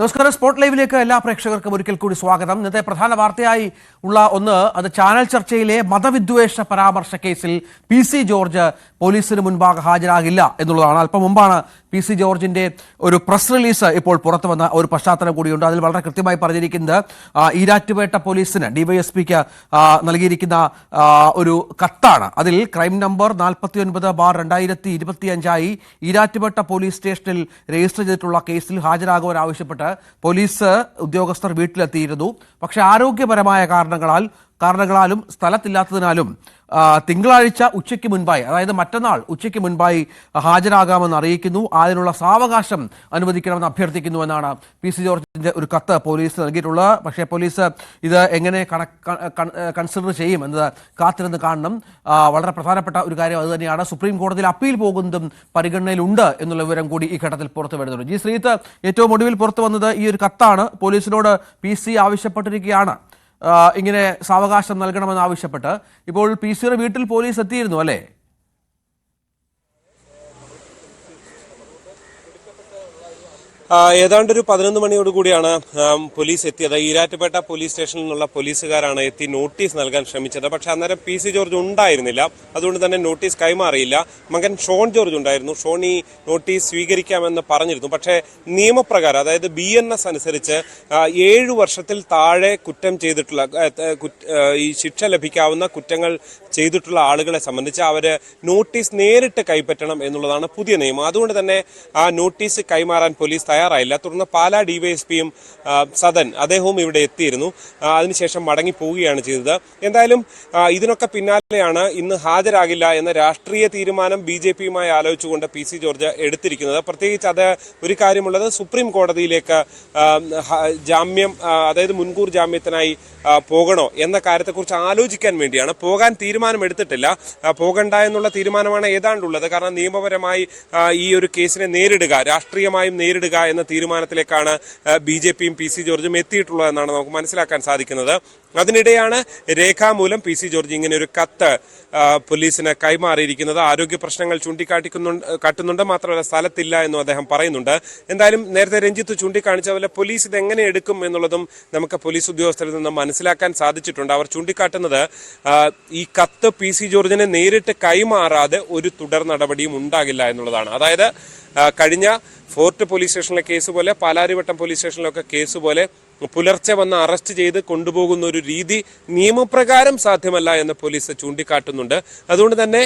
നമസ്കാരം. സ്പോട്ട് ലൈവിലേക്ക് എല്ലാ പ്രേക്ഷകർക്കും ഒരിക്കൽ കൂടി സ്വാഗതം. ഇന്നത്തെ പ്രധാന വാർത്തയായി ഉള്ള ഒന്ന് അത് ചാനൽ ചർച്ചയിലെ മതവിദ്വേഷ പരാമർശ കേസിൽ പി സി ജോർജ് പോലീസിന് മുൻപാകെ ഹാജരാകില്ല എന്നുള്ളതാണ്. അല്പം മുമ്പാണ് പി സി ജോർജിന്റെ ഒരു പ്രസ് റിലീസ് ഇപ്പോൾ പുറത്തു വന്ന ഒരു പശ്ചാത്തലം കൂടിയുണ്ട്. അതിൽ വളരെ കൃത്യമായി പറഞ്ഞിരിക്കുന്നത് ഈരാറ്റുപേട്ട പോലീസിന് ഡിവൈഎസ്പിക്ക് നൽകിയിരിക്കുന്ന ഒരു കത്താണ്. അതിൽ ക്രൈം നമ്പർ നാൽപ്പത്തി ഒൻപത് ബാർ രണ്ടായിരത്തി ഇരുപത്തിയഞ്ചായി ഈരാറ്റുപേട്ട പോലീസ് സ്റ്റേഷനിൽ രജിസ്റ്റർ ചെയ്തിട്ടുള്ള കേസിൽ ഹാജരാകുവാൻ ആവശ്യപ്പെട്ട് പോലീസ് ഉദ്യോഗസ്ഥർ വീട്ടിലെത്തിയിരുന്നു. പക്ഷേ ആരോഗ്യപരമായ കാരണങ്ങളാൽ കാരണങ്ങളാലും സ്ഥലത്തില്ലാത്തതിനാലും തിങ്കളാഴ്ച ഉച്ചയ്ക്ക് മുൻപായി അതായത് മറ്റന്നാൾ ഉച്ചയ്ക്ക് മുൻപായി ഹാജരാകാമെന്ന് അറിയിക്കുന്നു. അതിനുള്ള സാവകാശം അനുവദിക്കണമെന്ന് അഭ്യർത്ഥിക്കുന്നു എന്നാണ് പി സി ജോർജിന്റെ ഒരു കത്ത് പോലീസ് നൽകിയിട്ടുള്ളത്. പക്ഷേ പോലീസ് ഇത് എങ്ങനെ കൺസിഡർ ചെയ്യും എന്നത് കാത്തിരുന്ന് കാണണം. വളരെ പ്രധാനപ്പെട്ട ഒരു കാര്യം അത് തന്നെയാണ്. സുപ്രീം കോടതിയിൽ അപ്പീൽ പോകുന്നതും പരിഗണനയിലുണ്ട് എന്നുള്ള വിവരം കൂടി ഈ ഘട്ടത്തിൽ പുറത്തു വരുന്നുണ്ട്. ജി ശ്രീത്ത് ഏറ്റവും ഒടുവിൽ പുറത്തു വന്നത് ഈ ഒരു കത്താണ്. പോലീസിനോട് പി സി ആവശ്യപ്പെട്ടിരിക്കുകയാണ്. ഇങ്ങനെ സാവകാശം നൽകണമെന്നാവശ്യപ്പെട്ട് ഇപ്പോൾ പി സിയുടെ വീട്ടിൽ പോലീസ് എത്തിയിരുന്നു അല്ലേ? ഏതാണ്ട് ഒരു പതിനൊന്ന് മണിയോട് കൂടിയാണ് പോലീസ് എത്തിയത് ഈരാറ്റുപേട്ട പോലീസ് സ്റ്റേഷനിൽ നിന്നുള്ള പോലീസുകാരാണ് എത്തി നോട്ടീസ് നൽകാൻ ശ്രമിച്ചത്. പക്ഷെ അന്നേരം പി സി ജോർജ് ഉണ്ടായിരുന്നില്ല. അതുകൊണ്ട് തന്നെ നോട്ടീസ് കൈമാറിയില്ല. മകൻ ഷോൺ ജോർജ് ഉണ്ടായിരുന്നു. ഷോൺ ഈ നോട്ടീസ് സ്വീകരിക്കാമെന്ന് പറഞ്ഞിരുന്നു. പക്ഷേ നിയമപ്രകാരം അതായത് ബി എൻ എസ് അനുസരിച്ച് ഏഴു വർഷത്തിൽ താഴെ കുറ്റം ചെയ്തിട്ടുള്ള ഈ ശിക്ഷ ലഭിക്കാവുന്ന കുറ്റങ്ങൾ ചെയ്തിട്ടുള്ള ആളുകളെ സംബന്ധിച്ച് അവർ നോട്ടീസ് നേരിട്ട് കൈപ്പറ്റണം എന്നുള്ളതാണ് പുതിയ നിയമം. അതുകൊണ്ട് തന്നെ ആ നോട്ടീസ് കൈമാറാൻ പോലീസ് തയ്യാറായില്ല. തുടർന്ന് പാലാ ഡിവൈഎസ്പിയും സദൻ അദ്ദേഹവും ഇവിടെ എത്തിയിരുന്നു. അതിനുശേഷം മടങ്ങി പോവുകയാണ് ചെയ്തത്. എന്തായാലും ഇതിനൊക്കെ പിന്നാലെയാണ് ഇന്ന് ഹാജരാകില്ല എന്ന രാഷ്ട്രീയ തീരുമാനം ബി ജെ പിയുമായി ആലോചിച്ചുകൊണ്ട് പി സി ജോർജ് എടുത്തിരിക്കുന്നത്. പ്രത്യേകിച്ച് അത് ഒരു കാര്യമുള്ളത് സുപ്രീം കോടതിയിലേക്ക് ജാമ്യം അതായത് മുൻകൂർ ജാമ്യത്തിനായി പോകണോ എന്ന കാര്യത്തെക്കുറിച്ച് ആലോചിക്കാൻ വേണ്ടിയാണ്. പോകാൻ തീരുമാനം എടുത്തിട്ടില്ല പോകണ്ട എന്നുള്ള തീരുമാനമാണ് ഏതാണ്ടുള്ളത്. കാരണം നിയമപരമായി ഈ ഒരു കേസിനെ നേരിടുക രാഷ്ട്രീയമായും നേരിടുക എന്ന തീരുമാനത്തിലേക്കാണ് ബി ജെ പിയും പി സി ജോർജും എത്തിയിട്ടുള്ളതെന്നാണ് നമുക്ക് മനസ്സിലാക്കാൻ സാധിക്കുന്നത്. അതിനിടെയാണ് രേഖാമൂലം പി സി ജോർജ് ഇങ്ങനെ ഒരു കത്ത് പോലീസിന് കൈമാറിയിരിക്കുന്നത്. ആരോഗ്യ പ്രശ്നങ്ങൾ ചൂണ്ടിക്കാട്ടിക്കുന്നുണ്ട് കാട്ടുന്നുണ്ട് മാത്രമല്ല സ്ഥലത്തില്ല എന്നും അദ്ദേഹം പറയുന്നുണ്ട്. എന്തായാലും നേരത്തെ രഞ്ജിത്ത് ചൂണ്ടിക്കാണിച്ച പോലെ പോലീസ് ഇതെങ്ങനെ എടുക്കും എന്നുള്ളതും നമുക്ക് പോലീസ് ഉദ്യോഗസ്ഥരിൽ നിന്ന് മനസ്സിലാക്കാൻ സാധിച്ചിട്ടുണ്ട്. അവർ ചൂണ്ടിക്കാട്ടുന്നത് ഈ കത്ത് പി സി ജോർജിനെ നേരിട്ട് കൈമാറാതെ ഒരു തുടർ നടപടിയും ഉണ്ടാകില്ല എന്നുള്ളതാണ്. അതായത് കഴിഞ്ഞ ഫോർട്ട് പോലീസ് സ്റ്റേഷനിലെ കേസ് പോലെ പാലാരിവട്ടം പോലീസ് സ്റ്റേഷനിലൊക്കെ കേസ് പോലെ പുലർച്ചെ വന്ന് അറസ്റ്റ് ചെയ്ത് കൊണ്ടുപോകുന്ന ഒരു രീതി നിയമപ്രകാരം സാധ്യമല്ല എന്ന് പോലീസ് ചൂണ്ടിക്കാട്ടുന്നുണ്ട്. അതുകൊണ്ട് തന്നെ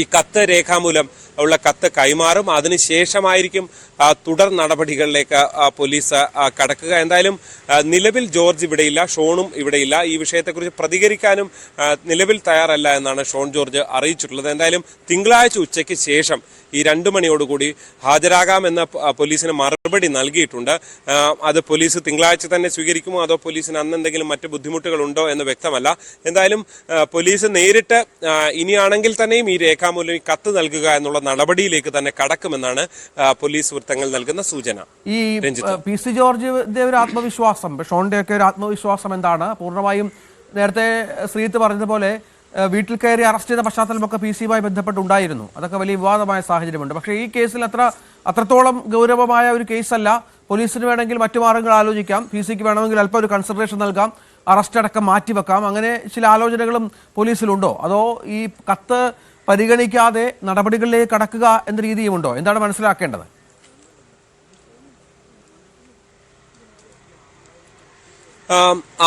ഈ കത്ത് രേഖാമൂലം ഉള്ള കത്ത് കൈമാറും. അതിനുശേഷമായിരിക്കും തുടർ നടപടികളിലേക്ക് പോലീസ് കടക്കുക. എന്തായാലും നിലവിൽ ജോർജ് ഇവിടെയില്ല ഷോണും ഇവിടെയില്ല. ഈ വിഷയത്തെക്കുറിച്ച് പ്രതികരിക്കാനും നിലവിൽ തയ്യാറല്ല എന്നാണ് ഷോൺ ജോർജ് അറിയിച്ചിട്ടുള്ളത്. എന്തായാലും തിങ്കളാഴ്ച ഉച്ചയ്ക്ക് ശേഷം ഈ രണ്ടു മണിയോടുകൂടി ഹാജരാകാമെന്ന പോലീസിന് മറുപടി നൽകിയിട്ടുണ്ട്. അത് പോലീസ് തിങ്കളാഴ്ച തന്നെ സ്വീകരിക്കുമോ അതോ പോലീസിന് അന്ന് എന്തെങ്കിലും മറ്റ് ബുദ്ധിമുട്ടുകളുണ്ടോ എന്ന് വ്യക്തമല്ല. എന്തായാലും പോലീസ് നേരിട്ട് ഇനിയാണെങ്കിൽ തന്നെയും ഈ രേഖാമൂലം കത്ത് നൽകുക എന്നുള്ള നടപടിയിലേക്ക് തന്നെ കടക്കുമെന്നാണ് പോലീസ് വൃത്തങ്ങൾ നൽകുന്ന സൂചന. ഈ. പി സി ജോർജിന്റെ ഒരു ആത്മവിശ്വാസം ഷോണിന്റെ ഒക്കെ ഒരു ആത്മവിശ്വാസം എന്താണ്? പൂർണമായും നേരത്തെ ശ്രീത്ത് പറഞ്ഞതുപോലെ വീട്ടിൽ കയറി അറസ്റ്റ് ചെയ്ത പശ്ചാത്തലമൊക്കെ പി സിയുമായി ബന്ധപ്പെട്ടുണ്ടായിരുന്നു. അതൊക്കെ വലിയ വിവാദമായ സാഹചര്യമുണ്ട്. പക്ഷേ ഈ കേസിൽ അത്ര അത്രത്തോളം ഗൗരവമായ ഒരു കേസല്ല. പോലീസിന് വേണമെങ്കിൽ മറ്റു മാർഗങ്ങൾ ആലോചിക്കാം. പി സിക്ക് വേണമെങ്കിൽ അല്പം ഒരു കൺസിഡറേഷൻ നൽകാം. അറസ്റ്റ് അടക്കം മാറ്റിവെക്കാം. അങ്ങനെ ചില ആലോചനകളും പോലീസിലുണ്ടോ? അതോ ഈ കത്ത് പരിഗണിക്കാതെ നടപടികളിലേക്ക് കടക്കുക എന്ന രീതിയുമുണ്ടോ? എന്താണ് മനസ്സിലാക്കേണ്ടത്?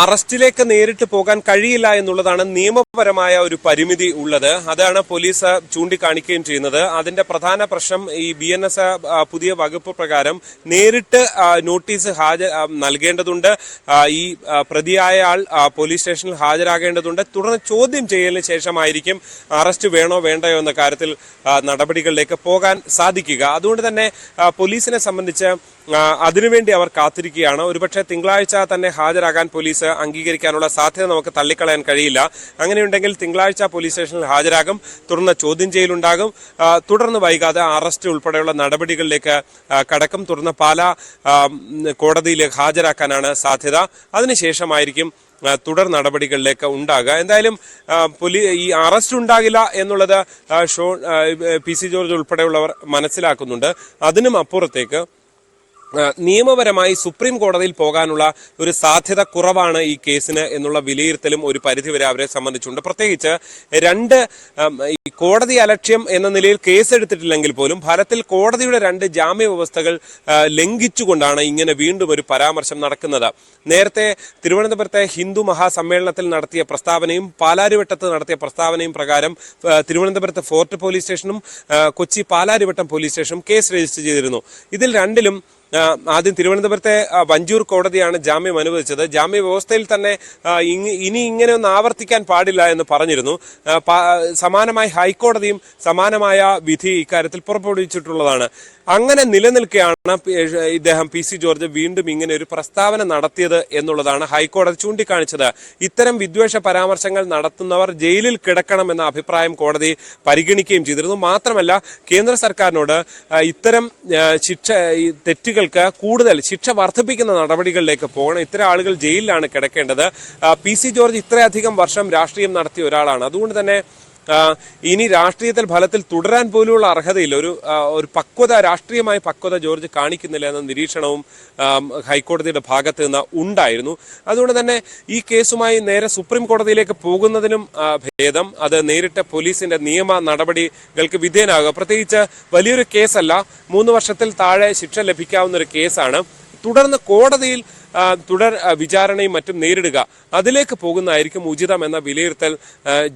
അറസ്റ്റിലേക്ക് നേരിട്ട് പോകാൻ കഴിയില്ല എന്നുള്ളതാണ് നിയമപരമായ ഒരു പരിമിതി ഉള്ളത്. അതാണ് പോലീസ് ചൂണ്ടിക്കാണിക്കുകയും ചെയ്യുന്നത്. അതിന്റെ പ്രധാന പ്രശ്നം ഈ ബി എൻ എസ് പുതിയ വകുപ്പ് പ്രകാരം നേരിട്ട് നോട്ടീസ് ഹാജർ നൽകേണ്ടതുണ്ട്. ഈ പ്രതിയായ ആൾ പോലീസ് സ്റ്റേഷനിൽ ഹാജരാകേണ്ടതുണ്ട്. തുടർന്ന് ചോദ്യം ചെയ്യലിന് ശേഷമായിരിക്കും അറസ്റ്റ് വേണോ വേണ്ടയോ എന്ന കാര്യത്തിൽ നടപടികളിലേക്ക് പോകാൻ സാധിക്കുക. അതുകൊണ്ട് തന്നെ പോലീസിനെ സംബന്ധിച്ച് അതിനുവേണ്ടി അവർ കാത്തിരിക്കുകയാണ്. ഒരുപക്ഷെ തിങ്കളാഴ്ച തന്നെ ഹാജരാകാൻ പോലീസ് അംഗീകരിക്കാനുള്ള സാധ്യത നമുക്ക് തള്ളിക്കളയാൻ കഴിയില്ല. അങ്ങനെയുണ്ടെങ്കിൽ തിങ്കളാഴ്ച പോലീസ് സ്റ്റേഷനിൽ ഹാജരാകും. തുടർന്ന് ചോദ്യം ചെയ്യലുണ്ടാകും. തുടർന്ന് വൈകാതെ അറസ്റ്റ് ഉൾപ്പെടെയുള്ള നടപടികളിലേക്ക് കടക്കും. തുടർന്ന് പാല കോടതിയിൽ ഹാജരാക്കാനാണ് സാധ്യത. അതിനുശേഷമായിരിക്കും തുടർ നടപടികളിലേക്ക് ഉണ്ടാകുക. എന്തായാലും പൊലി ഈ അറസ്റ്റ് ഉണ്ടാകില്ല എന്നുള്ളത് ഷോ പി സി ജോർജ് ഉൾപ്പെടെയുള്ളവർ മനസ്സിലാക്കുന്നുണ്ട്. അതിനും അപ്പുറത്തേക്ക് നിയമപരമായി സുപ്രീം കോടതിയിൽ പോകാനുള്ള ഒരു സാധ്യത കുറവാണ് ഈ കേസിന് എന്നുള്ള വിലയിരുത്തലും ഒരു പരിധിവരെ അവരെ സംബന്ധിച്ചുണ്ട്. പ്രത്യേകിച്ച് രണ്ട് ഈ കോടതി അലക്ഷ്യം എന്ന നിലയിൽ കേസ് എടുത്തിട്ടില്ലെങ്കിൽ പോലും ഫലത്തിൽ കോടതിയുടെ രണ്ട് ജാമ്യ വ്യവസ്ഥകൾ ലംഘിച്ചുകൊണ്ടാണ് ഇങ്ങനെ വീണ്ടും ഒരു പരാമർശം നടക്കുന്നത്. നേരത്തെ തിരുവനന്തപുരത്തെ ഹിന്ദു മഹാസമ്മേളനത്തിൽ നടത്തിയ പ്രസ്താവനയും പാലാരിവട്ടത്ത് നടത്തിയ പ്രസ്താവനയും പ്രകാരം തിരുവനന്തപുരത്ത് ഫോർട്ട് പോലീസ് സ്റ്റേഷനും കൊച്ചി പാലാരിവട്ടം പോലീസ് സ്റ്റേഷനും കേസ് രജിസ്റ്റർ ചെയ്തിരുന്നു. ഇതിൽ രണ്ടിലും ആദ്യം തിരുവനന്തപുരത്തെ വഞ്ചൂർ കോടതിയാണ് ജാമ്യം അനുവദിച്ചത്. ജാമ്യ വ്യവസ്ഥയിൽ തന്നെ ഇനി ഇങ്ങനെ ഒന്ന് ആവർത്തിക്കാൻ പാടില്ല എന്ന് പറഞ്ഞിരുന്നു. സമാനമായി ഹൈക്കോടതിയും സമാനമായ വിധി ഇക്കാര്യത്തിൽ പുറപ്പെടുവിച്ചിട്ടുള്ളതാണ്. അങ്ങനെ നിലനിൽക്കുകയാണ് ഇദ്ദേഹം പി സി ജോർജ് വീണ്ടും ഇങ്ങനെ ഒരു പ്രസ്താവന നടത്തിയത് എന്നുള്ളതാണ് ഹൈക്കോടതി ചൂണ്ടിക്കാണിച്ചത്. ഇത്തരം വിദ്വേഷ പരാമർശങ്ങൾ നടത്തുന്നവർ ജയിലിൽ കിടക്കണമെന്ന അഭിപ്രായം കോടതി പരിഗണിക്കുകയും ചെയ്തിരുന്നു. മാത്രമല്ല കേന്ദ്ര സർക്കാരിനോട് ഇത്തരം ശിക്ഷ ഈ തെറ്റുകൾക്ക് കൂടുതൽ ശിക്ഷ വർദ്ധിപ്പിക്കുന്ന നടപടികളിലേക്ക് പോകണം. ഇത്തരം ആളുകൾ ജയിലിലാണ് കിടക്കേണ്ടത്. പി സി ജോർജ് ഇത്രയധികം വർഷം രാഷ്ട്രീയം നടത്തിയ ഒരാളാണ്. അതുകൊണ്ട് തന്നെ ഇനി രാഷ്ട്രീയത്തിൽ ഫലത്തിൽ തുടരാൻ പോലുമുള്ള അർഹതയില്ല. ഒരു ഒരു പക്വത രാഷ്ട്രീയമായ പക്വത ജോർജ് കാണിക്കുന്നില്ല എന്ന നിരീക്ഷണവും ഹൈക്കോടതിയുടെ ഭാഗത്ത് നിന്ന് ഉണ്ടായിരുന്നു. അതുകൊണ്ട് തന്നെ ഈ കേസുമായി നേരെ സുപ്രീം കോടതിയിലേക്ക് പോകുന്നതിനും ഭേദം. അത് നേരിട്ട് പോലീസിന്റെ നിയമ നടപടികൾക്ക് വിധേയനാകുക. പ്രത്യേകിച്ച് വലിയൊരു കേസല്ല. മൂന്ന് വർഷത്തിൽ താഴെ ശിക്ഷ ലഭിക്കാവുന്ന ഒരു കേസാണ്. തുടർന്ന് കോടതിയിൽ തുടർ വിചാരണയും മറ്റും നേരിടുക. അതിലേക്ക് പോകുന്നതായിരിക്കും ഉചിതം എന്ന വിലയിരുത്തൽ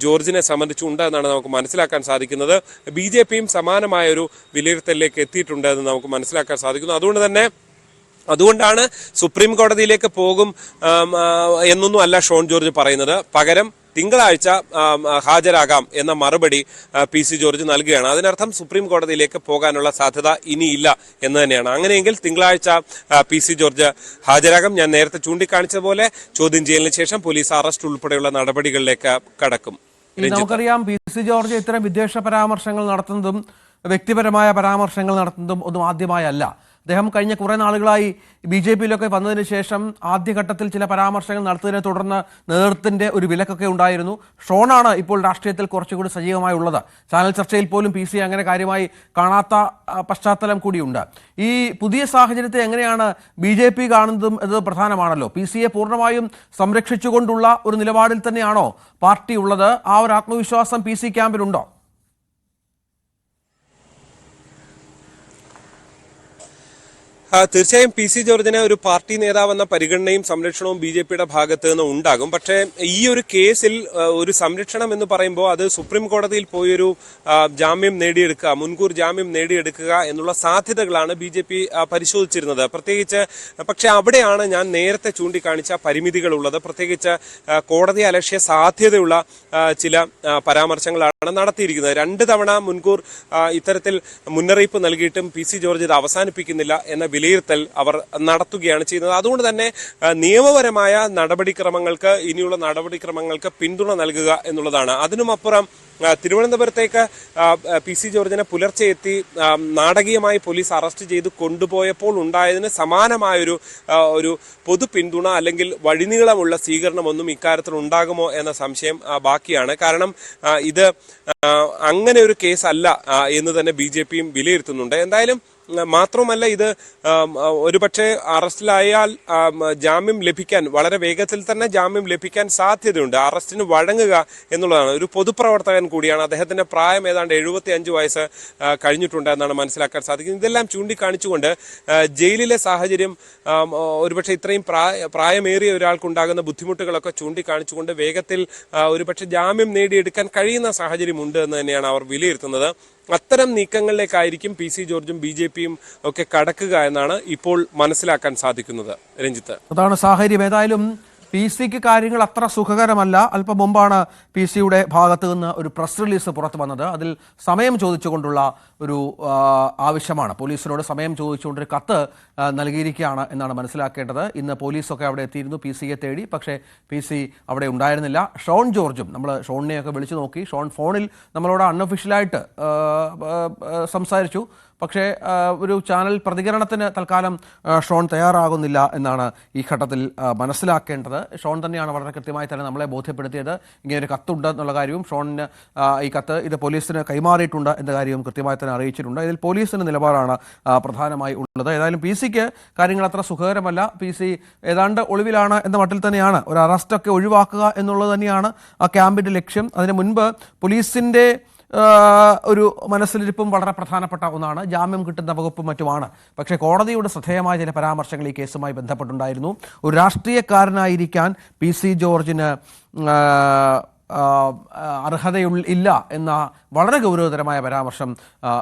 ജോർജിനെ സംബന്ധിച്ചുണ്ട് എന്നാണ് നമുക്ക് മനസ്സിലാക്കാൻ സാധിക്കുന്നത്. ബി ജെ പിയും സമാനമായ ഒരു വിലയിരുത്തലിലേക്ക് എത്തിയിട്ടുണ്ട് എന്ന് നമുക്ക് മനസ്സിലാക്കാൻ സാധിക്കുന്നു. അതുകൊണ്ട് തന്നെ അതുകൊണ്ടാണ് സുപ്രീം കോടതിയിലേക്ക് പോകും എന്നൊന്നും അല്ല ഷോൺ ജോർജ് പറയുന്നത്. പകരം തിങ്കളാഴ്ച ഹാജരാകാം എന്ന മറുപടി പി സി ജോർജ് നൽകുകയാണ്. അതിനർത്ഥം സുപ്രീം കോടതിയിലേക്ക് പോകാനുള്ള സാധ്യത ഇനിയില്ല എന്ന് തന്നെയാണ്. അങ്ങനെയെങ്കിൽ തിങ്കളാഴ്ച പി സി ജോർജ് ഹാജരാകാം. ഞാൻ നേരത്തെ ചൂണ്ടിക്കാണിച്ചതുപോലെ ചോദ്യം ചെയ്യലിന് ശേഷം പോലീസ് അറസ്റ്റ് ഉൾപ്പെടെയുള്ള നടപടികളിലേക്ക് കടക്കും. നമുക്കറിയാം പി സി ജോർജ് ഇത്തരം വിദ്വേഷ പരാമർശങ്ങൾ നടത്തുന്നതും വ്യക്തിപരമായ പരാമർശങ്ങൾ നടത്തുന്നതും ഒന്നും ആദ്യമായല്ല. അദ്ദേഹം കഴിഞ്ഞ കുറേ നാളുകളായി ബി ജെ പിയിലൊക്കെ വന്നതിന് ശേഷം ആദ്യഘട്ടത്തിൽ ചില പരാമർശങ്ങൾ നടത്തിയതിനെ തുടർന്ന് നേതൃത്വത്തിന്റെ ഒരു വിലക്കൊക്കെ ഉണ്ടായിരുന്നു. ഷോണാണ് ഇപ്പോൾ രാഷ്ട്രീയത്തിൽ കുറച്ചുകൂടി സജീവമായി ഉള്ളത്. ചാനൽ ചർച്ചയിൽ പോലും പി സി അങ്ങനെ കാര്യമായി കാണാത്ത പശ്ചാത്തലം കൂടിയുണ്ട്. ഈ പുതിയ സാഹചര്യത്തെ എങ്ങനെയാണ് ബി ജെ പി കാണുന്നതും എന്നത് പ്രധാനമാണല്ലോ. പി സിയെ പൂർണമായും സംരക്ഷിച്ചുകൊണ്ടുള്ള ഒരു നിലപാടിൽ തന്നെയാണോ പാർട്ടി ഉള്ളത്? ആ ഒരു ആത്മവിശ്വാസം പി സി ക്യാമ്പിലുണ്ടോ? തീർച്ചയായും പി സി ജോർജിനെ ഒരു പാർട്ടി നേതാവെന്ന പരിഗണനയും സംരക്ഷണവും ബി ജെ പിയുടെ ഭാഗത്ത് നിന്ന് ഉണ്ടാകും. പക്ഷേ ഈ ഒരു കേസിൽ ഒരു സംരക്ഷണം എന്ന് പറയുമ്പോൾ അത് സുപ്രീം കോടതിയിൽ പോയൊരു ജാമ്യം നേടിയെടുക്കുക മുൻകൂർ ജാമ്യം നേടിയെടുക്കുക എന്നുള്ള സാധ്യതകളാണ് ബി ജെ പി പരിശോധിച്ചിരുന്നത്. പ്രത്യേകിച്ച് പക്ഷേ അവിടെയാണ് ഞാൻ നേരത്തെ ചൂണ്ടിക്കാണിച്ച പരിമിതികളുള്ളത്. പ്രത്യേകിച്ച് കോടതി അലക്ഷ്യ സാധ്യതയുള്ള ചില പരാമർശങ്ങളാണ് നടത്തിയിരിക്കുന്നത്. രണ്ട് തവണ മുൻകൂർ ഇത്തരത്തിൽ മുന്നറിയിപ്പ് നൽകിയിട്ടും പി സി ജോർജ് ഇത് അവസാനിപ്പിക്കുന്നില്ല എന്ന വിലയിരുത്തൽ അവർ നടത്തുകയാണ് ചെയ്യുന്നത്. അതുകൊണ്ട് തന്നെ നിയമപരമായ നടപടിക്രമങ്ങൾക്ക് ഇനിയുള്ള നടപടിക്രമങ്ങൾക്ക് പിന്തുണ നൽകുക എന്നുള്ളതാണ്. അതിനുമപ്പുറം തിരുവനന്തപുരത്തേക്ക് പി സി ജോർജിനെ പുലർച്ചെ എത്തി നാടകീയമായി പോലീസ് അറസ്റ്റ് ചെയ്ത് കൊണ്ടുപോയപ്പോൾ ഉണ്ടായതിന് സമാനമായൊരു ഒരു പൊതു പിന്തുണ അല്ലെങ്കിൽ വഴിനീളമുള്ള സ്വീകരണമൊന്നും ഇക്കാര്യത്തിൽ ഉണ്ടാകുമോ എന്ന സംശയം ബാക്കിയാണ്. കാരണം ഇത് അങ്ങനെ ഒരു കേസല്ല എന്ന് തന്നെ ബി വിലയിരുത്തുന്നുണ്ട്. എന്തായാലും മാത്രമല്ല ഇത് ഒരുപക്ഷെ അറസ്റ്റിലായാൽ ജാമ്യം ലഭിക്കാൻ വളരെ വേഗത്തിൽ തന്നെ ജാമ്യം ലഭിക്കാൻ സാധ്യതയുണ്ട്. അറസ്റ്റിന് വഴങ്ങുക എന്നുള്ളതാണ്. ഒരു പൊതുപ്രവർത്തകൻ കൂടിയാണ്. അദ്ദേഹത്തിന്റെ പ്രായം ഏതാണ്ട് എഴുപത്തി അഞ്ച് വയസ്സ് കഴിഞ്ഞിട്ടുണ്ട് എന്നാണ് മനസ്സിലാക്കാൻ സാധിക്കുന്നത്. ഇതെല്ലാം ചൂണ്ടിക്കാണിച്ചുകൊണ്ട് ജയിലിലെ സാഹചര്യം ഒരുപക്ഷെ ഇത്രയും പ്രായ പ്രായമേറിയ ഒരാൾക്കുണ്ടാകുന്ന ബുദ്ധിമുട്ടുകളൊക്കെ ചൂണ്ടിക്കാണിച്ചുകൊണ്ട് വേഗത്തിൽ ഒരുപക്ഷെ ജാമ്യം നേടിയെടുക്കാൻ കഴിയുന്ന സാഹചര്യമുണ്ട് എന്ന് തന്നെയാണ് അവർ വിലയിരുത്തുന്നത്. അത്തരം നീക്കങ്ങളിലേക്കായിരിക്കും പി സി ജോർജും ബി ജെ പിയും ഒക്കെ കടക്കുക എന്നാണ് ഇപ്പോൾ മനസ്സിലാക്കാൻ സാധിക്കുന്നത്. രഞ്ജിത്ത്. അതാണ് സാഹചര്യം. ഏതായാലും പി സിക്ക് കാര്യങ്ങൾ അത്ര സുഖകരമല്ല. അല്പം മുമ്പാണ് പി സിയുടെ ഭാഗത്തു നിന്ന് ഒരു പ്രസ് റിലീസ് പുറത്തു വന്നത്. അതിൽ സമയം ചോദിച്ചുകൊണ്ടുള്ള ഒരു ആവശ്യമാണ്. പോലീസിനോട് സമയം ചോദിച്ചുകൊണ്ട് ഒരു കത്ത് നൽകിയിരിക്കുകയാണ് എന്നാണ് മനസ്സിലാക്കേണ്ടത്. ഇന്ന് പോലീസൊക്കെ അവിടെ എത്തിയിരുന്നു പി സിയെ തേടി. പക്ഷേ പി സി അവിടെ ഉണ്ടായിരുന്നില്ല. ഷോൺ ജോർജും നമ്മൾ ഷോണിനെയൊക്കെ വിളിച്ചു നോക്കി. ഷോൺ ഫോണിൽ നമ്മളോട് അൺഒഫീഷ്യലായിട്ട് സംസാരിച്ചു. പക്ഷേ ഒരു ചാനൽ പ്രതികരണത്തിന് തൽക്കാലം ഷോൺ തയ്യാറാകുന്നില്ല എന്നാണ് ഈ ഘട്ടത്തിൽ മനസ്സിലാക്കേണ്ടത്. ഷോൺ തന്നെയാണ് വളരെ കൃത്യമായി തന്നെ നമ്മളെ ബോധ്യപ്പെടുത്തിയത്. ഇങ്ങനെ ഒരു കത്തുണ്ട് എന്നുള്ള കാര്യവും ഷോണിന് ഈ കത്ത് ഇത് പോലീസിന് കൈമാറിയിട്ടുണ്ട് എന്ന കാര്യവും കൃത്യമായി തന്നെ അറിയിച്ചിട്ടുണ്ട്. ഇതിൽ പോലീസിന്റെ നിലപാടാണ് പ്രധാനമായി ഉള്ളത്. ഏതായാലും പി സിക്ക് കാര്യങ്ങൾ അത്ര സുഖകരമല്ല. പി സി ഏതാണ്ട് ഒളിവിലാണ് എന്ന മട്ടിൽ തന്നെയാണ്. ഒരു അറസ്റ്റൊക്കെ ഒഴിവാക്കുക എന്നുള്ളത് തന്നെയാണ് ആ ക്യാമ്പിന്റെ ലക്ഷ്യം. അതിന് മുൻപ് പോലീസിന്റെ ആ, ഒരു മനസ്സിലിരിപ്പും വളരെ പ്രധാനപ്പെട്ട ഒന്നാണ്. ജാമ്യം കിട്ടുന്ന വകുപ്പും മറ്റുമാണ്. പക്ഷേ കോടതിയുടെ ശ്രദ്ധേയമായ ചില പരാമർശങ്ങൾ ഈ കേസുമായി ബന്ധപ്പെട്ടുണ്ടായിരുന്നു. ഒരു രാഷ്ട്രീയക്കാരനായിരിക്കാൻ പി സി ജോർജിന് അർഹതയുള്ള ഇല്ല എന്ന വളരെ ഗൗരവതരമായ പരാമർശം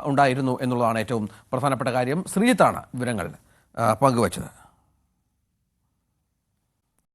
ഉണ്ടായിരുന്നു എന്നുള്ളതാണ് ഏറ്റവും പ്രധാനപ്പെട്ട കാര്യം. ശ്രീജിത്താണ് വിവരങ്ങൾ പങ്കുവച്ചത്.